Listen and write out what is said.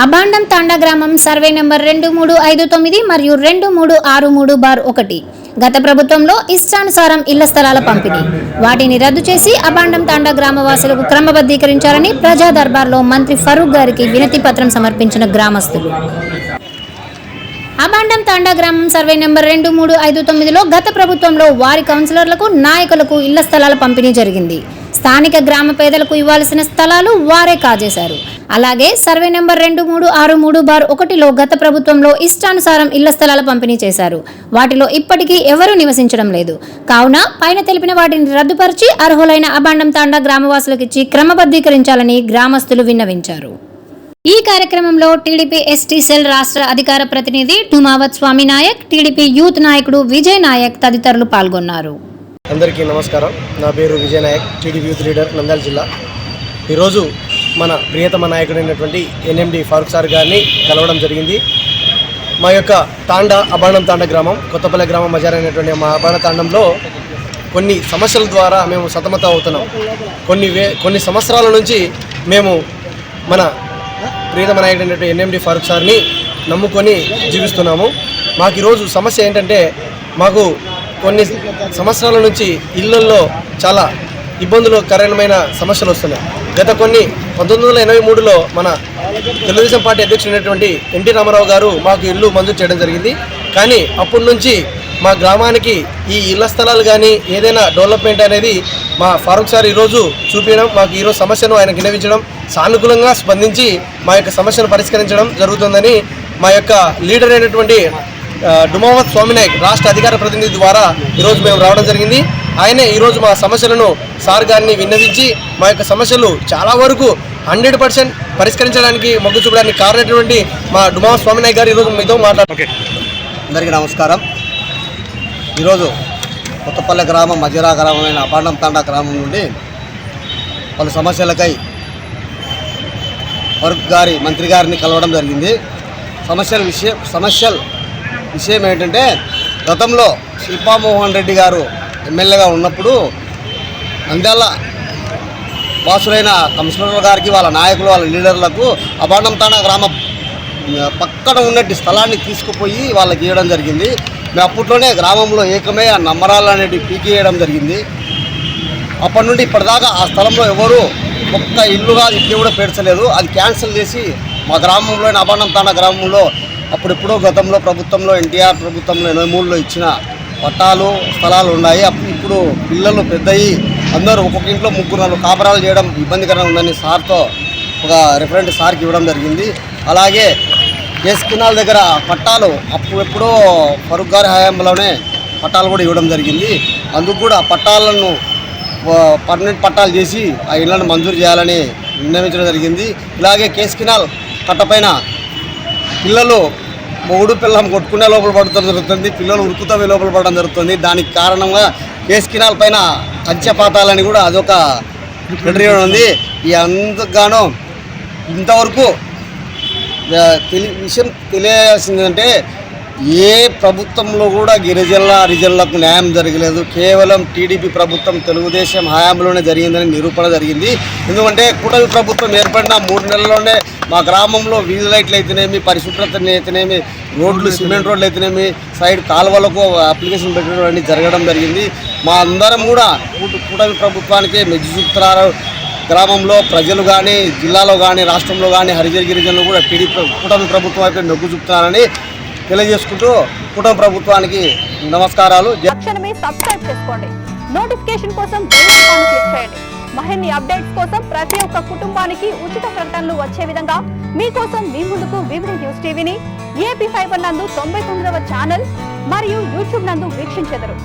అబాండం తాండా గ్రామం survey number రెండు మూడు ఐదు తొమ్మిది మరియు రెండు మూడు ఆరు మూడు బార్ ఒకటి. గత ప్రభుత్వంలో ఇష్టానుసారం ఇళ్ళ స్థలాల పంపిణీ. వాటిని రద్దు చేసి అబాండం తాండా గ్రామవాసులకు క్రమబద్ధీకరించాలని ప్రజా దర్బార్లో మంత్రి ఫరూక్ గారికి వినతి పత్రం సమర్పించిన గ్రామస్తులు. అబాండం తాండా గ్రామం సర్వే నెంబర్ రెండు మూడు ఐదు తొమ్మిదిలో గత ప్రభుత్వంలో వారి కౌన్సిలర్లకు నాయకులకు ఇళ్ళ స్థలాల పంపిణీ జరిగింది. స్థానిక గ్రామ పేదలకు ఇవ్వాల్సిన స్థలాలు వారే కాజేశారు. అలాగే సర్వే నెంబర్ రెండు మూడు ఆరు మూడు బార్ ఒకటిలో గత ప్రభుత్వంలో ఇష్టానుసారం ఇళ్ళ స్థలాల పంపిణీ చేశారు. వాటిలో ఇప్పటికీ ఎవరూ నివసించడం లేదు. కావున పైన తెలిపిన వాటిని రద్దుపరిచి అర్హులైన అబాండం తాండా గ్రామవాసులకు ఇచ్చి క్రమబద్ధీకరించాలని గ్రామస్తులు విన్నవించారు. ఈ కార్యక్రమంలో టీడీపీ ఎస్టీ సెల్ రాష్ట్ర అధికార ప్రతినిధి డుమావత్ స్వామి నాయక్ టీడీపీ యూత్ నాయకుడు విజయ్ నాయక్ తదితరులు పాల్గొన్నారు. అందరికీ నమస్కారం. నా పేరు విజయనాయక్ టీడీపీ యూత్ లీడర్ నంద్యాల జిల్లా. ఈరోజు మన ప్రియతమ నాయకుడైనటువంటి ఎన్ఎండి ఫారూక్ సార్ గారిని కలవడం జరిగింది. మా యొక్క తాండ అబాణం తాండ గ్రామం కొత్తపల్లి గ్రామం మజారైనటువంటి మా అబాణ తాండంలో కొన్ని సమస్యల ద్వారా మేము సతమతం అవుతున్నాం. కొన్ని వే కొన్ని సంవత్సరాల నుంచి మేము మన ప్రియతమ నాయకుడైనటువంటి ఎన్ఎండి ఫారూక్ సార్ని నమ్ముకొని జీవిస్తున్నాము. మాకు ఈరోజు సమస్య ఏంటంటే మాకు కొన్ని సంవత్సరాల నుంచి ఇళ్ళల్లో చాలా ఇబ్బందులు కరణమైన సమస్యలు వస్తున్నాయి. గత కొన్ని పంతొమ్మిది వందల ఎనభై మూడులో మన తెలుగుదేశం పార్టీ అధ్యక్షుడైనటువంటి ఎన్టీ రామారావు గారు మాకు ఇల్లు మంజూరు చేయడం జరిగింది. కానీ అప్పటి నుంచి మా గ్రామానికి ఈ ఇళ్ళ స్థలాలు కానీ ఏదైనా డెవలప్మెంట్ అనేది మా ఫారూక్ సార్ ఈరోజు చూపించడం మాకు ఈరోజు సమస్యను ఆయన వినవించడం సానుకూలంగా స్పందించి మా యొక్క సమస్యను పరిష్కరించడం జరుగుతుందని మా యొక్క లీడర్ అయినటువంటి డుమావత్ స్వామినాయక్ రాష్ట్ర అధికార ప్రతినిధి ద్వారా ఈరోజు మేము రావడం జరిగింది. ఆయనే ఈరోజు మా సమస్యలను సార్ గారిని విన్నవించి మా యొక్క సమస్యలు చాలా వరకు హండ్రెడ్ పర్సెంట్ పరిష్కరించడానికి మొగ్గు చూపడానికి కారణమైనటువంటి మా డుమావత్ స్వామినాయక్ గారు ఈరోజు మీతో మాట్లాడు అందరికీ నమస్కారం. ఈరోజు కొత్తపల్లె గ్రామం మజిరా గ్రామమైన అపాండం తాండా గ్రామం నుండి పలు సమస్యలకై వర్క్ గారి మంత్రి గారిని కలవడం జరిగింది. సమస్యల విషయం సమస్యల విషయం ఏంటంటే గతంలో శిల్పామోహన్ రెడ్డి గారు ఎమ్మెల్యేగా ఉన్నప్పుడు నంద్యాల వాసులైన కమిషనర్ గారికి వాళ్ళ నాయకులు వాళ్ళ లీడర్లకు అబాండంతాన గ్రామ పక్కన ఉన్నట్టు స్థలాన్ని తీసుకుపోయి వాళ్ళకి ఇవ్వడం జరిగింది. మేము అప్పట్లోనే గ్రామంలో ఏకమే ఆ నమ్మరాలు అనేటివి పీకేయడం జరిగింది. అప్పటి నుండి ఇప్పటిదాకా ఆ స్థలంలో ఎవరు ఒక్క ఇల్లుగా ఇల్లు కూడా పేర్చలేదు. అది క్యాన్సిల్ చేసి మా గ్రామంలోని అబాండం గ్రామంలో అప్పుడెప్పుడో గతంలో ప్రభుత్వంలో ఎన్టీఆర్ ప్రభుత్వంలో ఎనభై మూడులో ఇచ్చిన పట్టాలు స్థలాలు ఉన్నాయి. అప్పుడు ఇప్పుడు పిల్లలు పెద్దయి అందరూ ఒక్కొక్క ఇంట్లో ముగ్గురు నాలుగు కాపరాలు చేయడం ఇబ్బందికరంగా ఉందని సార్తో ఒక రిఫరెంట్ సార్కి ఇవ్వడం జరిగింది. అలాగే కేసు కినాల దగ్గర పట్టాలు అప్పుడెప్పుడో ఫరూక్ గారి హయాంలోనే పట్టాలు కూడా ఇవ్వడం జరిగింది. అందుకు కూడా పట్టాలను పర్మనెంట్ పట్టాలు చేసి ఆ ఇళ్ళను మంజూరు చేయాలని నిర్ణయించడం జరిగింది. ఇలాగే కేసు కినాల్ కట్టపైన పిల్లలు మొగుడు పిల్లం కొట్టుకునే లోపల పడటం జరుగుతుంది పిల్లలు ఉరుకుతవే లోపల పడడం జరుగుతుంది. దానికి కారణంగా కేసు పైన కంచెపాతాలని కూడా అదొక ఫెడరేషన్ ఉంది. ఈ అందుకు ఇంతవరకు తెలి విషయం తెలియాల్సిందంటే ఏ ప్రభుత్వంలో కూడా గిరిజనుల హరిజనులకు న్యాయం జరగలేదు. కేవలం టీడీపీ ప్రభుత్వం తెలుగుదేశం హయాంలోనే జరిగిందని నిరూపణ జరిగింది. ఎందుకంటే కూటమి ప్రభుత్వం ఏర్పడిన మూడు నెలల్లోనే మా గ్రామంలో వీధి లైట్లు అయితేనేమి పరిశుభ్రత అయితేనేమి రోడ్లు సిమెంట్ రోడ్లు అయితేనేమి సైడ్ కాలువలకు అప్లికేషన్ పెట్టడం అనేది జరగడం జరిగింది. మా అందరం కూడా కుటవి కూటమి ప్రభుత్వానికి మెజ్జి చూపుతున్నారు గ్రామంలో ప్రజలు కానీ జిల్లాలో కానీ రాష్ట్రంలో కానీ హరిజన గిరిజనులు కూడా టీడీపీ కూటమి ప్రభుత్వం వైపు మొగ్గు చూపుతున్నారని తెలియజేసుకుంటూ కుటుంబ ప్రభుత్వానికి నమస్కారాలు. తక్షణమే సబ్స్క్రైబ్ చేసుకోండి. నోటిఫికేషన్ కోసం బెల్ ఐకాన్ క్లిక్ చేయండి. మరిన్ని అప్డేట్స్ కోసం ప్రతి ఒక్క కుటుంబానికి ఉచిత ప్రకటనలు వచ్చే విధంగా మీకోసం మీ ముందుకు వివిధ న్యూస్ టీవీని ఏపీ ఫైబర్ నందు తొంభై తొమ్మిదవ ఛానల్ మరియు యూట్యూబ్ నందు వీక్షించెదరు.